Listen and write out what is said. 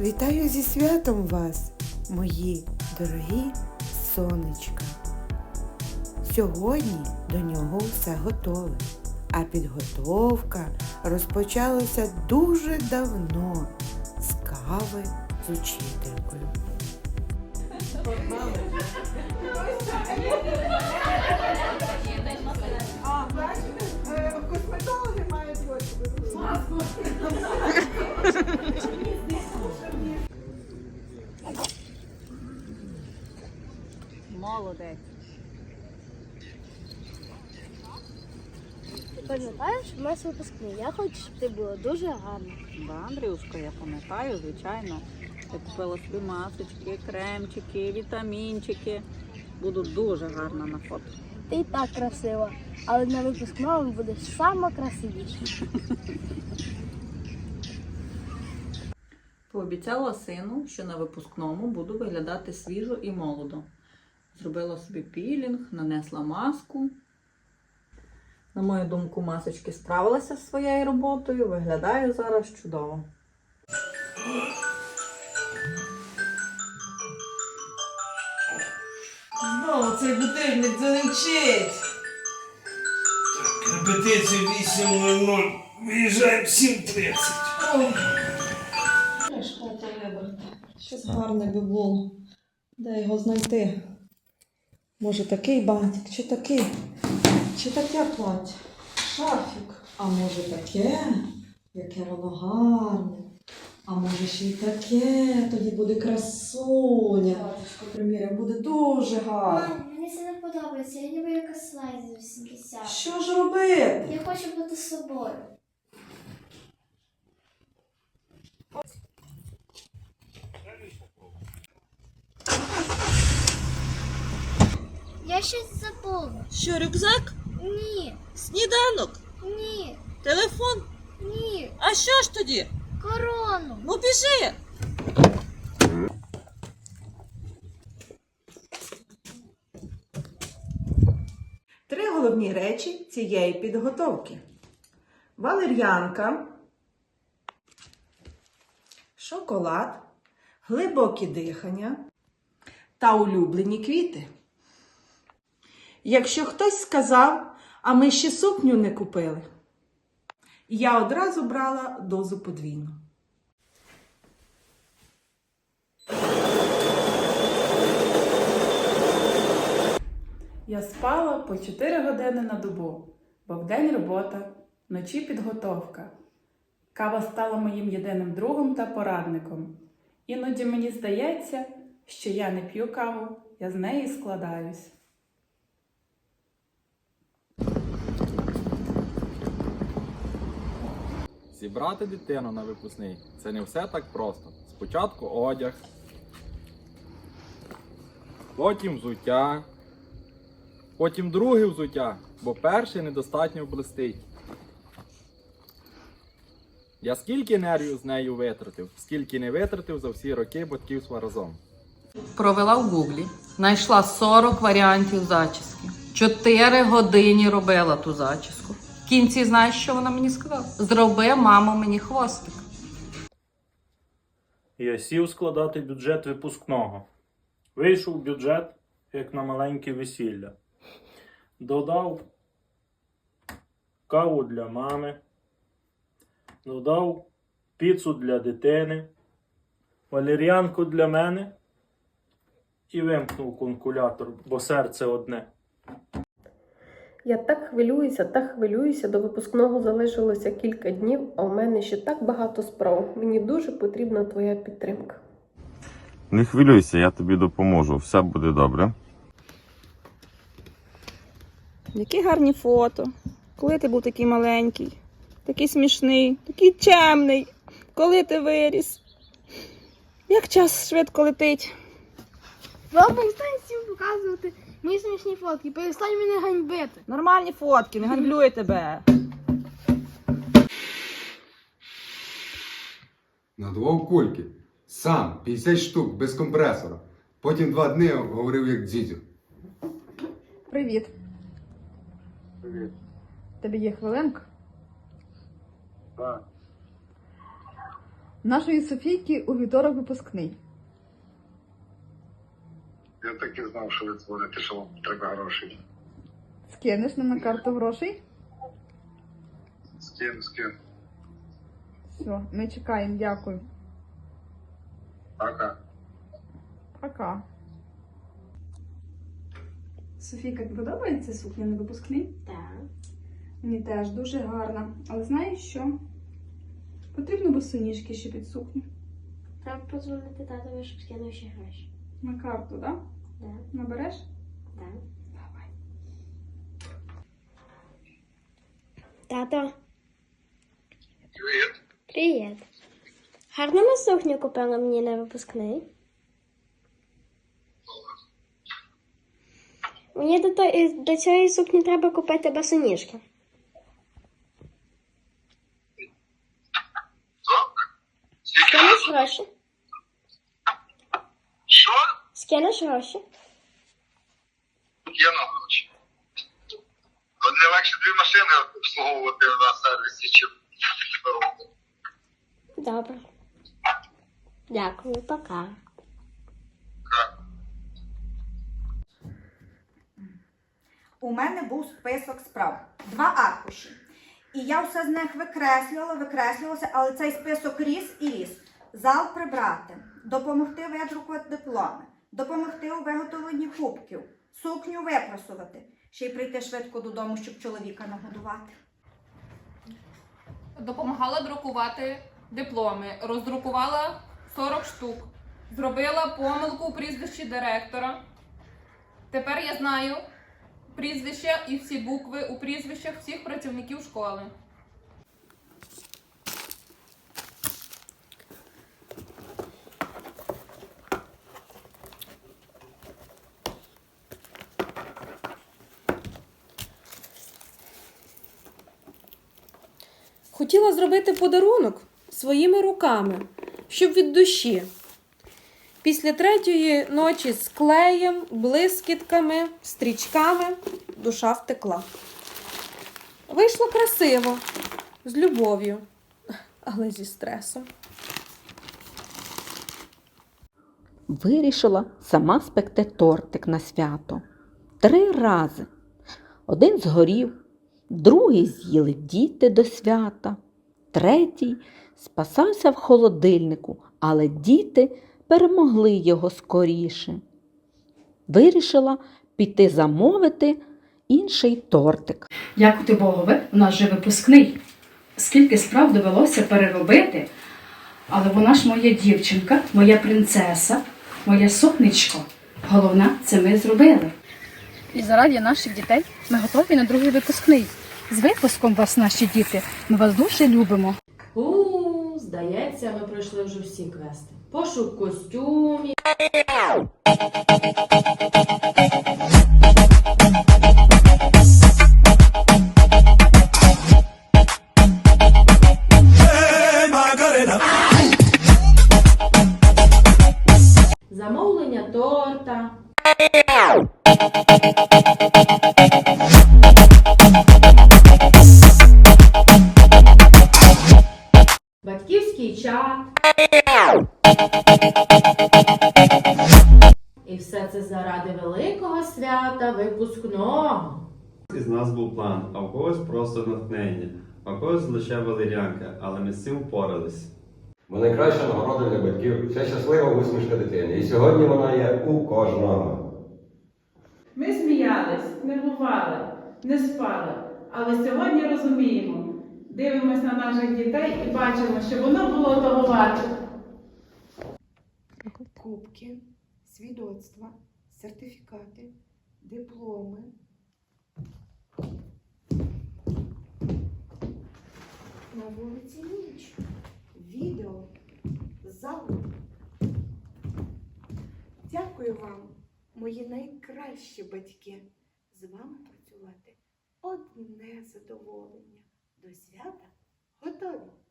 Вітаю зі святом вас, мої дорогі сонечка. Сьогодні до нього все готове, а підготовка розпочалася дуже давно з кави з учителькою. А, бачите, косметологи мають ось Молодець. Пам'ятаєш, у нас випускний. Я хочу, щоб ти була дуже гарна. Да, Андрюшка, я пам'ятаю, звичайно. Я купила собі масочки, кремчики, вітамінчики. Буду дуже гарна на фото. Ти і так красива, але на випускному будеш сама красивіша. Пообіцяла сину, що на випускному буду виглядати свіжо і молодо. Зробила собі пілінг, нанесла маску. На мою думку, масочки справилася з своєю роботою, виглядаю зараз чудово. Знову цей будильник дзеленчить. Репетиція 8.00. Виїжджаємо в 7.30. Шкода вибрати. Щось гарне би було. Де його знайти? Може такий бантик, чи такий, чи таке плаття? Шарфік. А може таке? Яке воно гарне. А може ще й таке, тоді буде красуня. Батюшко, приміря, буде дуже гарно. Мам, мені це не подобається, я ніби якась слайд з 80. Що ж робити? Я хочу бути собою. Я щось забула. Що, рюкзак? Ні, Сніданок? ні, Телефон? ні. А що ж тоді? Корону. Ну біжи! Три головні речі цієї підготовки: валер'янка, шоколад, глибокі дихання та улюблені квіти. Якщо хтось сказав, а ми ще сукню не купили, я одразу брала дозу подвійну. Я спала по 4 години на добу, бо вдень робота, вночі підготовка. Кава стала моїм єдиним другом та порадником. Іноді мені здається, що я не п'ю каву, я з неї складаюсь. Зібрати дитину на випускний це не все так просто. Спочатку одяг, потім взуття, потім друге взуття, бо перше недостатньо блистить. Я скільки нервів з нею витратив, скільки не витратив за всі роки батьківства разом. Провела в гуглі, знайшла 40 варіантів зачіски. 4 години робила ту зачіску. В кінці знаєш, що вона мені сказала? Зроби, мамо, мені хвостик. Я сів складати бюджет випускного. Вийшов бюджет, як на маленьке весілля. Додав каву для мами, додав піцу для дитини, валер'янку для мене і вимкнув конкулятор, бо серце одне. Я так хвилююся, так хвилююся. До випускного залишилося кілька днів, а у мене ще так багато справ. Мені дуже потрібна твоя підтримка. Не хвилюйся, я тобі допоможу. Все буде добре. Які гарні фото. Коли ти був такий маленький, такий смішний, такий чемний. Коли ти виріс? Як час швидко летить. Баба, перестань всім показувати мої смішні фотки. Перестань мене ганьбити. Нормальні фотки, не ганьблю я тебе. Надував кульки. Сам 50 штук без компресора. Потім два дні говорив як дзідзю. Привіт. Привіт. Тобі є хвилинка? Так. Нашої Софійки у вівторок випускний. Я так і знав, що ви дзвоните, що вам треба грошей. Скинеш нам на карту грошей? Скину, скину. Все, ми чекаємо, дякую. Пока. Пока. Софійка, тобі подобається сукня на випускний? Так. Мені теж дуже гарна. Але знаєш що? Потрібно босоніжки ще під сукню. Треба подзвонити татові, щоб скинув ще гроші. На карту, так? Так. Набереш? Так. Давай. Тато. Привіт. Привіт. Гарну ми сукню купила мені на випускний. Мені до, то, до цієї сукні треба купити босоніжки. Скинеш гроші? Що? Скинеш гроші? Я на гроші. Не легше дві машини обслуговувати на сервісі, чим Добре. Дякую, пока. У мене був список справ. Два аркуші. І я все з них викреслювала, викреслювалася, але цей список ріс і ріс. Зал прибрати, допомогти видрукувати дипломи, допомогти у виготовленні кубків, сукню випросувати, ще й прийти швидко додому, щоб чоловіка нагодувати. допомагала друкувати дипломи, роздрукувала 40 штук, зробила помилку у прізвищі директора. Тепер я знаю прізвища і всі букви у прізвищах всіх працівників школи. Хотіла зробити подарунок своїми руками, щоб від душі. Після третьої ночі з клеєм, блискітками, стрічками душа втекла. Вийшло красиво, з любов'ю, але зі стресом. Вирішила сама спекти тортик на свято. Три рази. Один згорів, другий з'їли діти до свята, третій спасався в холодильнику, але діти перемогли його скоріше. Вирішила піти замовити інший тортик. Дякувати Богові, у нас же випускний. Скільки справ довелося переробити, але вона ж моя дівчинка, моя принцеса, моє сонечко. Головне, це ми зробили. І заради наших дітей ми готові на другий випускний. З випуском вас, наші діти. Ми вас дуже любимо. У, здається, ми пройшли вже всі квести. Пошук костюмів. Замовлення торта. Заради великого свята випускного. Із нас був план, а у когось просто натхнення, а у когось лише валеріанка, але ми з цим впорались. Бо найкраща нагорода для батьків це щаслива усмішка дитини. І сьогодні вона є у кожного. Ми сміялись, нервували, не спали, але сьогодні розуміємо, дивимось на наших дітей і бачимо, що воно було того варте. Кубки, свідоцтва, сертифікати, дипломи. На вулиці ніч. Відео. Залу. Дякую вам, мої найкращі батьки. З вами працювати одне задоволення. До свята готові.